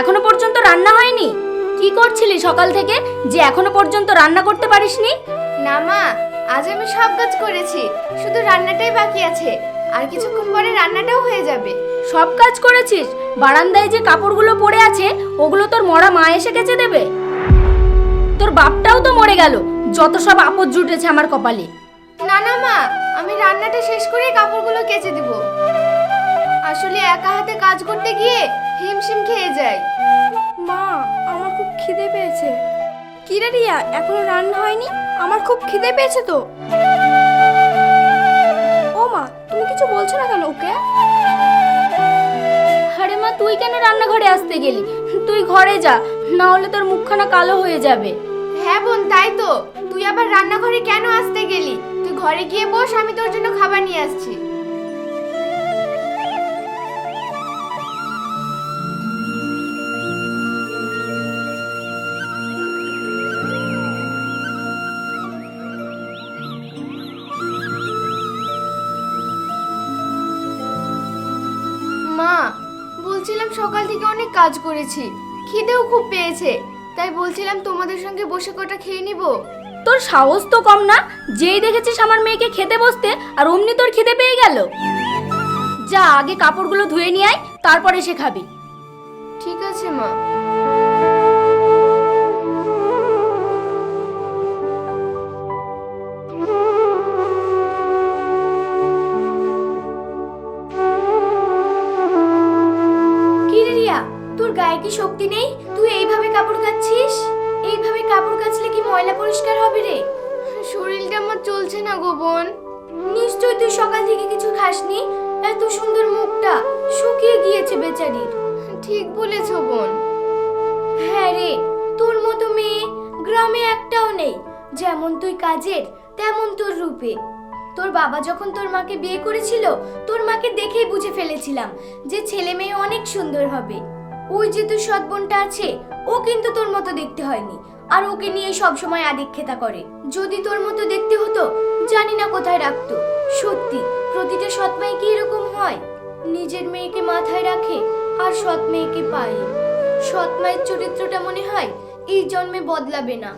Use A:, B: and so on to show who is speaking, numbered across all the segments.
A: এখনও পর্যন্ত রান্না হয়নি? কি করছিলি সকাল থেকে যে এখনও পর্যন্ত রান্না করতে পারিসনি?
B: না মা আজ আমি সব কাজ করেছি শুধু রান্নাটাই বাকি আছে আর কিছুক্ষণ পরে রান্নাটাও হয়ে যাবে।
A: সব কাজ করেছিস? বারান্দায় যে কাপড়গুলো পড়ে আছে ওগুলো তোর মরা মা এসে কেচে দেবে। তোর বাপটাও তো মরে গেল যত সব আপদ জুটেছে আমার কপালে।
B: না না মা আমি রান্নাটা শেষ করে কাপড়গুলো কেচে দেব। আসলে একা হাতে কাজ করতে গিয়ে হিমশিম খেয়ে যাই
C: মা আমার খুব খিদে পেয়েছে। কি রে রিয়া এখনও রান্না হয়নি? আমার খুব খিদে পেয়েছে তো। ও মা তুমি কিছু বলছো না কেন ওকে?
A: আরে মা তুই কেন রান্নাঘরে আসতে গেলি? তুই ঘরে যা না হলে তোর মুখখানা কালো হয়ে যাবে।
B: হ্যাঁ বোন তাই তো। তুই আবার রান্নাঘরে কেন আসতে গেলি? তুই ঘরে গিয়ে বস আমি তোর জন্য খাবার নিয়ে আসছি। বলছিলাম সকাল থেকে অনেক কাজ করেছি। খিদেও খুব পেয়েছে। তাই বলছিলাম তোমাদের সঙ্গে বসে কটা খেয়ে নিব।
A: তোর সাহস তো কম না। যেই দেখেছিস আমার মেয়েকে খেতে বসতে আর অমনি তোর খিদে পেয়ে গেল। যা আগে কাপড়গুলো ধুয়ে নিয়ে আয় তারপরে সে খাবি।
B: ঠিক আছে মা। বোন।
A: নিশ্চয় তুই সকাল থেকে কিছু খাসনি? এত সুন্দর মুখটা শুকিয়ে গিয়েছে বেচারির।
B: ঠিক বলেছ বোন।
A: হ্যাঁ রে, তোর মতো মেয়ে গ্রামে একটাও নেই। যেমন তুই কাজের, তেমন তোর রূপে। তোর বাবা যখন তোর মাকে বিয়ে করেছিল, তোর মাকে দেখেই বুঝে ফেলেছিলাম যে ছেলে মেয়ে অনেক সুন্দর হবে। ওই যে তোর সৎ বোনটা আছে, ও কিন্তু তোর মতো দেখতে হয়নি। আর ওকে নিয়ে সব সময় আদিক্ষেতা করে। যদি তোর মতো দেখতে হতো, জানি না কোথায় রাখতো। সত্যি, প্রতিটা সৎ মেয়ে কি এরকম হয়? নিজের মেয়েকে মাথায় রাখে আর সৎ মেয়েকে পায়। সৎ মায়ের চরিত্রটা মনে হয় এই জন্মে বদলাবে না।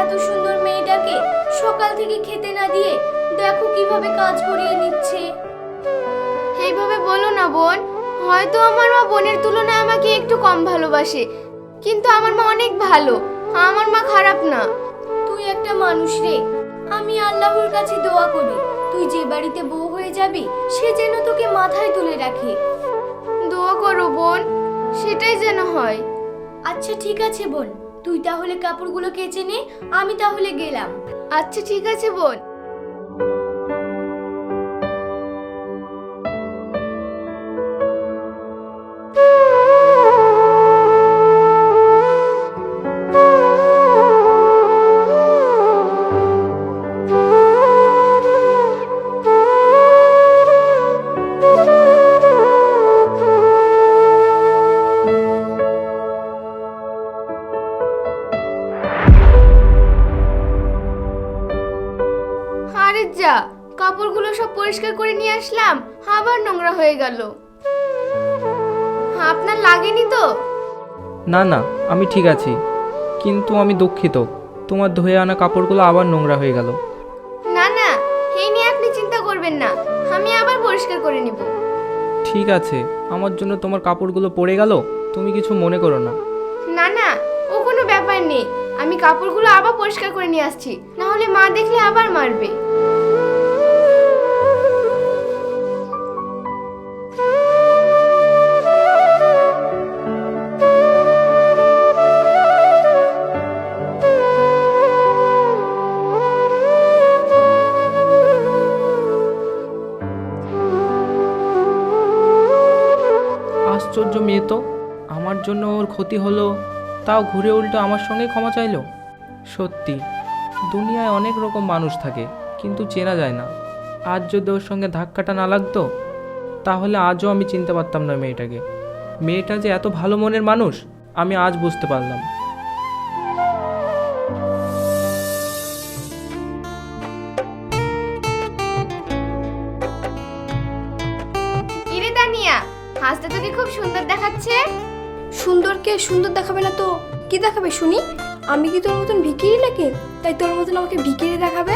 A: এত সুন্দর মেয়েটাকে সকাল থেকে খেতে না দিয়ে দেখো কীভাবে কাজ করিয়ে নিচ্ছে।
B: এইভাবে বলো না বোন, হয়তো আমার মা বোনের তুলনায় আমাকে একটু কম ভালোবাসে, কিন্তু আমার মা অনেক ভালো। আমার মা খারাপ না।
A: তুই একটা মানুষ রে। আমি আল্লাহর কাছে দোয়া করি তুই যে বাড়িতে বউ হয়ে যাবি সে যেন তোকে মাথায় তুলে রাখে।
B: দোয়া করো বোন সেটাই যেন হয়।
A: আচ্ছা ঠিক আছে বোন। তুই তাহলে কাপড়গুলো কেচে নে আমি তাহলে গেলাম।
B: আচ্ছা ঠিক আছে বোন। যা কাপড়গুলো সব পরিষ্কার করে নিয়ে আসলাম আবার নোংরা হয়ে গেল। আপনার লাগেনি তো?
D: না না আমি ঠিক আছি কিন্তু আমি দুঃখিত তোমার ধুয়ে আনা কাপড়গুলো আবার নোংরা হয়ে গেল।
B: না না এই নিয়ে আপনি চিন্তা করবেন না আমি আবার পরিষ্কার করে নিব।
D: ঠিক আছে আমার জন্য তোমার কাপড়গুলো পড়ে গেল তুমি কিছু মনে করো না।
B: না না ও কোনো ব্যাপার নেই আমি কাপড়গুলো আবার পরিষ্কার করে নিয়ে আসছি না হলে মা দেখলে আবার মারবে।
D: আশ্চর্য মেয়ে তো। আমার জন্য ওর ক্ষতি হলো, তাও ঘুরে উল্টো আমার সঙ্গে ক্ষমা চাইল? সত্যি, দুনিয়ায় অনেক রকম মানুষ থাকে, কিন্তু চেনা যায় না। আজ যদি ওর সঙ্গে ধাক্কাটা না লাগতো, তাহলে আজও আমি চিনতে পারতাম না মেয়েটাকে। মেয়েটা যে এত ভালো মনের মানুষ, আমি আজ বুঝতে পারলাম।
B: দানিয়া হাসতে তোকে খুব সুন্দর দেখাচ্ছে।
C: সুন্দরকে সুন্দর দেখাবে না তো। কি দেখাবে শুনি? আমি কি তোর মতন ভিকিরি নাকি? তাই তোর মতন আমাকে ভিকিরি দেখাবে?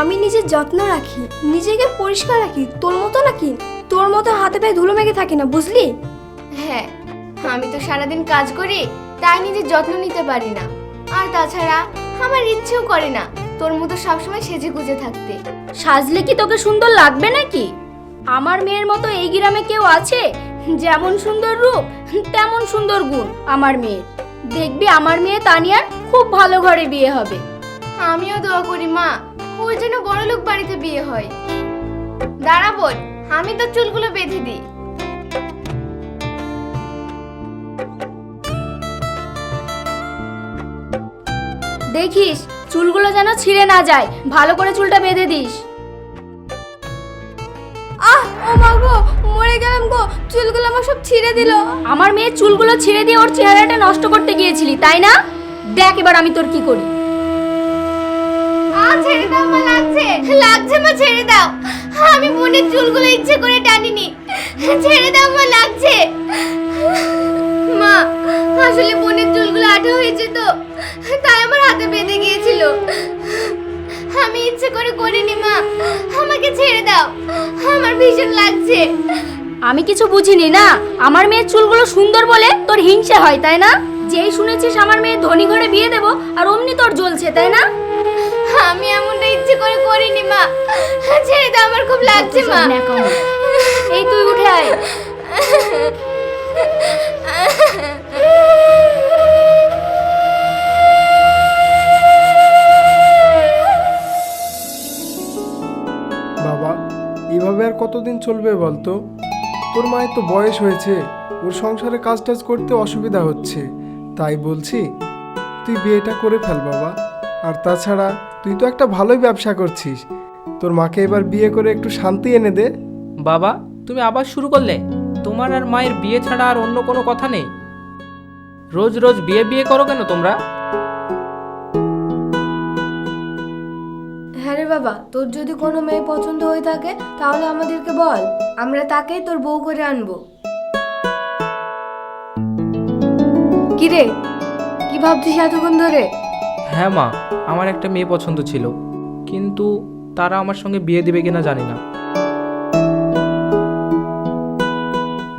C: আমি নিজের যত্ন রাখি নিজেকে পরিষ্কার রাখি। তোর মতো নাকি? তোর মতো হাতে পায়ে ধুলো মেঘে থাকি না বুঝলি?
B: হ্যাঁ আমি তো সারাদিন কাজ করি তাই নিজের যত্ন নিতে পারি না। আর তাছাড়া আমার ইচ্ছেও করে না তোর মতো সবসময় সেজে গুজে থাকতে।
E: সাজলে কি তোকে সুন্দর লাগবে নাকি? আমার মেয়ের মতো এই গ্রামে কেউ আছে যেমন সুন্দর রূপ, তেমন সুন্দর গুণ আমার মেয়ের। দেখবি আমার মেয়ে তানিয়ার খুব ভালো ঘরে বিয়ে হবে।
B: আমিও দোয়া করি, মা ওর যেন বড়লোক বাড়িতে বিয়ে হয়। দাঁড়া বোন আমি তো চুলগুলো বেঁধে দিই।
E: দেখিস, চুলগুলো যেন ছিঁড়ে না যায়, ভালো করে চুলটা বেঁধে দিস।
C: আহ ও মা গো মরে গেলাম গো চুলগুলো আমার সব ছিঁড়ে দিল।
E: আমার মেয়ের চুলগুলো ছিঁড়ে দিয়ে ওর চেহারাটা নষ্ট করতে গিয়েছিলি তাই না? দেখ এবার আমি তোর কি করি।
B: আ ছেড়ে দাও মা লাগছে। লাগছে মা ছেড়ে দাও। আমি বোনের চুলগুলো ইচ্ছে করে টানিনি। ছেড়ে দাও মা লাগছে। মা আসলে বোনের চুলগুলো আঠা হয়েছে তো তাই আমার হাতে বেঁধে গিয়েছিল। আমি ইচ্ছে করে করিনি মা। আমাকে ছেড়ে দাও। আমার ভীষণ লাগছে।
E: আমি কিছু বুঝিনি না? আমার মেয়ের চুলগুলো সুন্দর বলে তোর হিংসে হয় তাই না? যেই শুনেছিস আমার মেয়ে ধনী ঘরে বিয়ে দেবো আর অমনি তোর জ্বলছে তাই না?
B: আমি এমনটা ইচ্ছে করে করিনি মা। ছেড়ে দাও আমার খুব লাগছে মা।
E: এই তুই উঠে আয়।
F: বাবা, এভাবে আর কতদিন চলবে বলতো? তোর মায়ের তো বয়স হয়েছে, ওর সংসারে কাজ টাজ করতে অসুবিধা হচ্ছে, তাই বলছি, তুই বিয়েটা করে ফেল বাবা। আর তাছাড়া, তুই তো একটা ভালোই ব্যবসা করছিস, তোর মাকে এবার বিয়ে করে একটু শান্তি এনে দে।
D: বাবা, তুমি আবার শুরু করলে? তোমার আর মায়ের বিয়ে ছাড়া আর অন্য কোনো কথা নেই। রোজ রোজ বিয়ে বিয়ে করো কেন তোমরা?
C: হ্যাঁ রে বাবা তোর যদি কোনো মেয়ে পছন্দ হয়ে থাকে তাহলে আমাদেরকে বল। আমরা তাকেই তোর বউ করে আনব। কিরে কি ভাবছিস এতক্ষণ ধরে?
D: হ্যাঁ মা আমার একটা মেয়ে পছন্দ ছিল। কিন্তু তারা আমার সঙ্গে বিয়ে দেবে কিনা জানি না।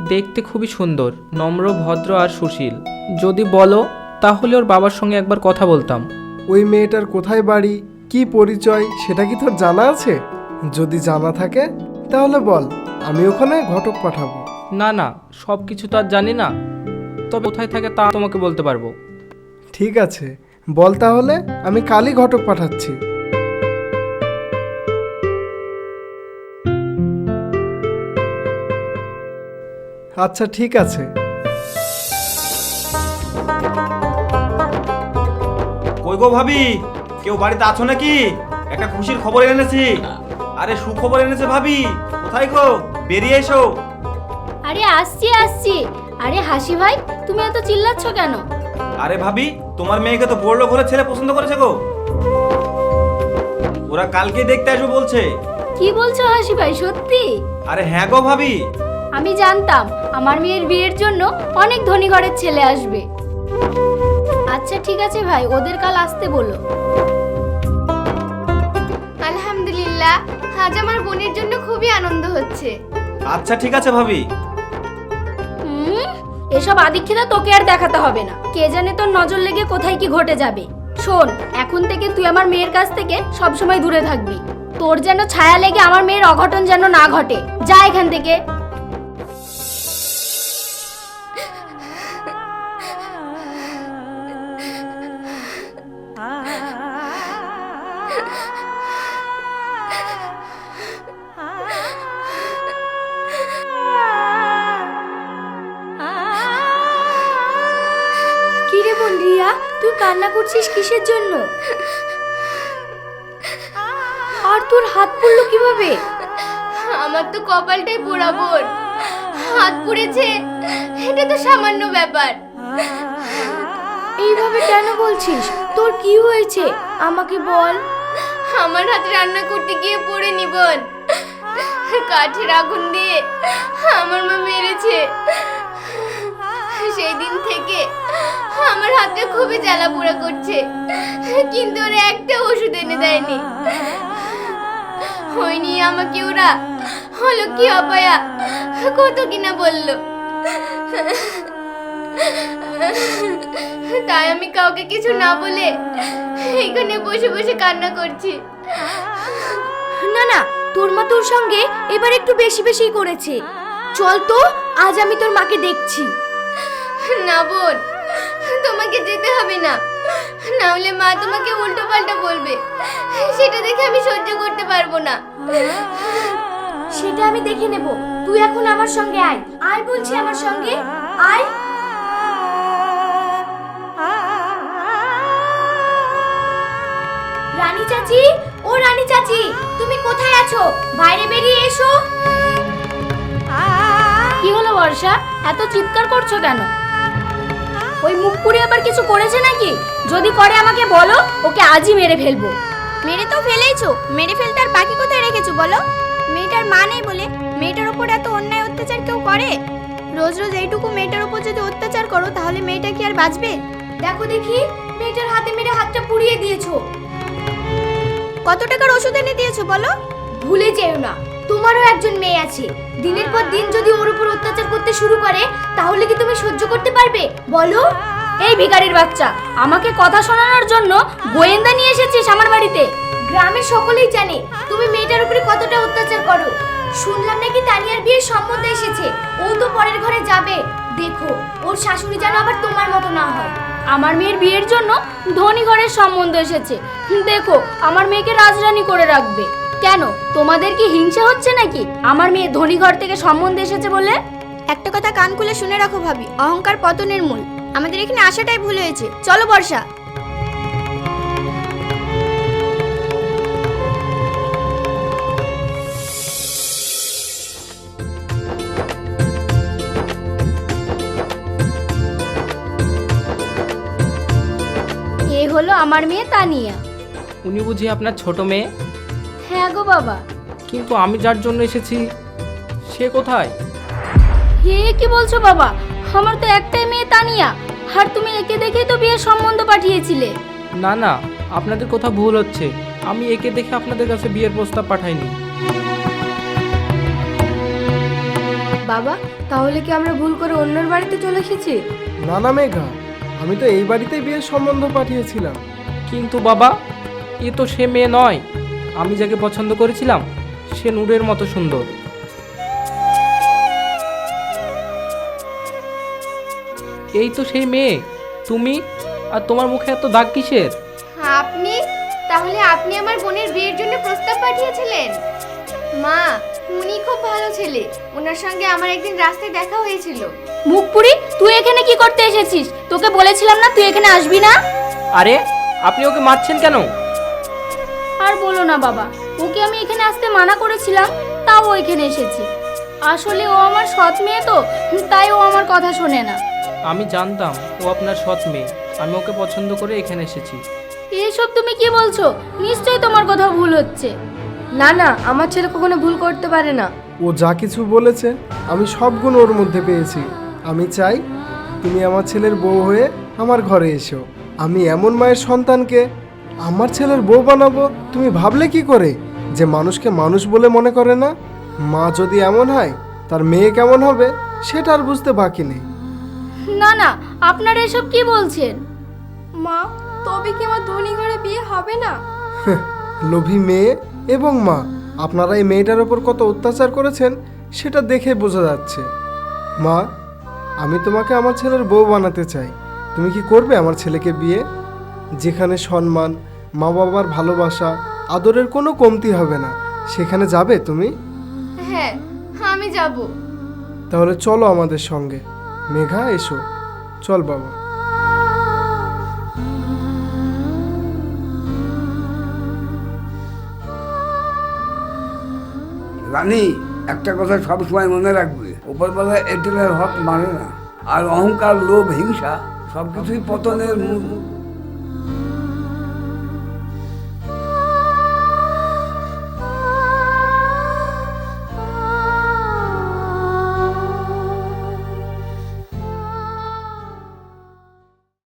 D: দেখতে খুবই সুন্দর নম্র ভদ্র আর সুশীল। যদি বলো তাহলে ওর বাবার সঙ্গে একবার কথা বলতাম।
F: ওই মেয়েটার কোথায় বাড়ি? কি পরিচয় সেটা কি তোর জানা আছে? যদি জানা থাকে তাহলে বল আমি ওখানে ঘটক পাঠাবো।
D: না না সব কিছু তো আর জানি না। তবে কোথায় থাকে তা তোমাকে বলতে পারব।
F: ঠিক আছে বল তাহলে আমি কালই ঘটক পাঠাচ্ছি। আচ্ছা ঠিক আছে।
G: কই গো ভাবি? কেউ বাড়িতে আছো নাকি? একটা খুশির খবর এনেছি। আরে সুখবর এনেছে ভাবি। কোথায় গো? বেরিয়ে এসো।
E: আরে আসছি আসছি। আরে হাসি ভাই তুমি এত চিল্লাচ্ছ কেন?
G: আরে ভাবি তোমার মেয়েকে তো বড়লো ঘরে ছেলে পছন্দ করেছে গো। ওরা কালকে দেখতে আসব বলছে।
E: কি বলছো হাসি ভাই সত্যি?
G: আরে হ্যাঁ গো ভাবি।
E: আমি জানতাম আমার মেয়ের বিয়ের জন্য অনেক ধনী ঘরের ছেলে আসবে। আচ্ছা ঠিক আছে ভাই ওদের কাল আসতে বলো।
B: আলহামদুলিল্লাহ আজ আমার বোনের জন্য খুবই আনন্দ হচ্ছে।
G: আচ্ছা ঠিক আছে ভাবি।
E: হুম? এসব আদিক্ষেতা তোকে আর দেখাতে হবে না। কে জানে তোর নজর লেগে কোথায় কি ঘটে যাবে। শোন এখন থেকে তুই আমার মেয়ের কাছ থেকে সব সময় দূরে থাকবি। তোর যেন ছায়া লেগে আমার মেয়ের অঘটন যেন না ঘটে। যা এখান থেকে। কান্না করছিস কিসের জন্য? আর তোর হাত পড়ল কীভাবে?
B: আমার তো কপালটাই পোড়া বোন। হাত পুড়েছে এটা তো সামান্য ব্যাপার।
E: এইভাবে কেন বলছিস? তোর কি হয়েছে? আমাকে বল।
B: আমার হাতে রান্না করতে গিয়ে পড়ে নিবন কাঠের আগুন দিয়ে আমার মা মেরেছে। সেই দিন থেকে আমার হাতটা খুবই জ্বালা পোড়া করছে, কিন্তু ওরা একটা ওষুধ এনে দেয়নি। নিয়ে আমাকে ওরা, হলো কি অপায়া, কত কিনা বলল। তাই আমি কাউকে কিছু না বলে এখানে বসে বসে কান্না করছি।
E: না না, তোর মা তোর সঙ্গে এবার একটু বেশি বেশি করেছে। চল তো, আজ আমি তোর মাকে দেখছি।
B: না বোন তোমাকে যেতে হবে না। না হলে মা তোমাকে উল্টো পাল্টা বলবে। সেটা দেখে আমি সহ্য করতে পারব না।
E: সেটা আমি দেখে নেব। তুই এখন আমার সঙ্গে আয়। আয় বলছি আমার সঙ্গে। আয়। রানী চাচি ও রানী চাচি তুমি কোথায় আছো? বাইরে বেরিয়ে এসো। কি হলো বর্ষা? এত চিৎকার করছ কেন? ওই মুখ পুড়ে আবার কিছু করেছে নাকি? যদি করে আমাকে বলো ওকে আজই মেরে ফেলব।
B: মেরে তো ফেলেইছো। মেরে ফেলতে আর বাকি কোথায় রেখেছো বলো? মেয়েটার মা নেই বলে মেয়েটার উপর এত অন্যায় অত্যাচার কেউ করে? রোজ রোজ এইটুকু মেয়েটার উপর যদি অত্যাচার করো তাহলে মেয়েটা কি আর বাঁচবে?
E: দেখো দেখি মেয়েটার হাতে মেরে হাতটা পুড়িয়ে দিয়েছ।
B: কত টাকার ওষুধ এনে দিয়েছ বলো?
E: ভুলে যেও না। তোমারও একজন মেয়ে আছে। দিনের পর দিন যদি ওর উপর অত্যাচার করতে শুরু করে তাহলে কি তুমি সহ্য করতে পারবে? বলো। এই ভিখারির বাচ্চা আমাকে কথা শোনানোর জন্য গোয়েন্দা নিয়ে এসেছিস আমার বাড়িতে। গ্রামের সকলেই জানে তুমি মেয়েটার উপরে কতটা অত্যাচার করো। শুনলাম নাকি তানিয়ার বিয়ের সম্বন্ধে এসেছে। ও তো পরের ঘরে যাবে। দেখো ওর শাশুড়ি যেন আবার তোমার মতো না হয়। আমার মেয়ের বিয়ের জন্য ধনী ঘরের সম্বন্ধ এসেছে। দেখো আমার মেয়েকে রাজরানী করে রাখবে। কেন? তোমাদের কি হিংসা হচ্ছে নাকি? আমার মেয়ে ধনী ঘর থেকে সম্বন্ধে এসেছে বলে?
B: একটা কথা কান খুলে শুনে রাখো ভাবি অহংকার পতনের মূল। আমাদের এখানে আসাটাই ভুল হয়েছে। চলো বর্ষা।
E: এ হলো আমার মেয়ে তানিয়া।
D: উনি বুঝি আপনার ছোট মেয়ে?
E: গো বাবা।
D: কিন্তু আমি যার জন্য এসেছি সে কোথায়?
E: হে কি বলছো বাবা? আমার তো একটাই মেয়ে তানিয়া আর তুমি একে দেখেই তো বিয়ের সম্বন্ধ পাঠিয়েছিলে।
D: না না আপনাদের কোথাও ভুল হচ্ছে। আমি একে দেখে আপনাদের কাছে বিয়ের প্রস্তাব পাঠাইনি।
C: বাবা তাহলে কি আমরা ভুল করে অন্যের বাড়িতে চলে এসেছি?
F: না না মেঘা আমি তো এই বাড়িতেই বিয়ের সম্বন্ধ পাঠিয়েছিলাম।
D: কিন্তু বাবা এ তো সে মেয়ে নয়। আমি যাকে পছন্দ করেছিলাম সে নূরের মতো সুন্দর। এই তো সেই মেয়ে। তুমি? আর তোমার মুখে এত দাগ কিসের?
B: আপনি? তাহলে আপনি আমার বোনের বিয়ের জন্য প্রস্তাব পাঠিয়েছিলেন। মা উনি খুব ভালো ছেলে। ওনার সঙ্গে আমার একদিন রাস্তায় দেখা হয়েছিল।
E: মুখপুরি তুই এখানে কি করতে এসেছিস? তোকে বলেছিলাম না তুই এখানে আসবি না?
D: আরে আপনি ওকে মারছেন কেন?
E: আর বলো না বাবা ওকে আমি এখানে আসতে মানা করেছিলাম তাও ও এখানে এসেছে। আসলে ও আমার সৎ মেয়ে তো তাই ও আমার কথা শোনে না।
D: আমি জানতাম ও আপনার সৎ মেয়ে আমি ওকে পছন্দ করে এখানে এসেছি।
E: এসব তুমি কি বলছো? নিশ্চয়ই তোমার কোথাও ভুল হচ্ছে।
C: না না আমার ছেলে কখনো ভুল করতে পারে না।
F: ও যা কিছু বলেছে আমি সব গুণ ওর মধ্যে পেয়েছি। আমি চাই তুমি আমার ছেলের বউ হয়ে আমার ঘরে এসো। আমি এমন মায়ের সন্তানকে আমার ছেলের বউ বানাবো তুমি ভাবলে কি করে? যে মানুষকে মানুষ বলে মনে করে না? মা যদি এমন হয় তার মেয়ে কেমন হবে? সেটা আর বুঝতে বাকি নেই।
E: না না আপনারা এসব কি বলছেন?
C: মা তবে কি আমার ধনী ঘরে বিয়ে হবে না?
F: লোভী মেয়ে এবং মা আপনারা এই মেয়েটার ওপর কত অত্যাচার করেছেন সেটা দেখে বোঝা যাচ্ছে। মা আমি তোমাকে আমার ছেলের বউ বানাতে চাই। তুমি কি করবে আমার ছেলেকে বিয়ে? যেখানে সম্মান মা বাবার ভালোবাসা আদরের কোনো কমতি হবে না। সেখানে যাবে তুমি?
B: হ্যাঁ আমি যাব।
F: তাহলে চলো আমাদের সঙ্গে। মেঘা এসো। চল বাবা।
H: রানী একটা কথা সবসময় মনে রাখবে। উপরবেলা এটেলের হক মানে না। আর অহংকার লোভ হিংসা সব কিছুই পতনের মূল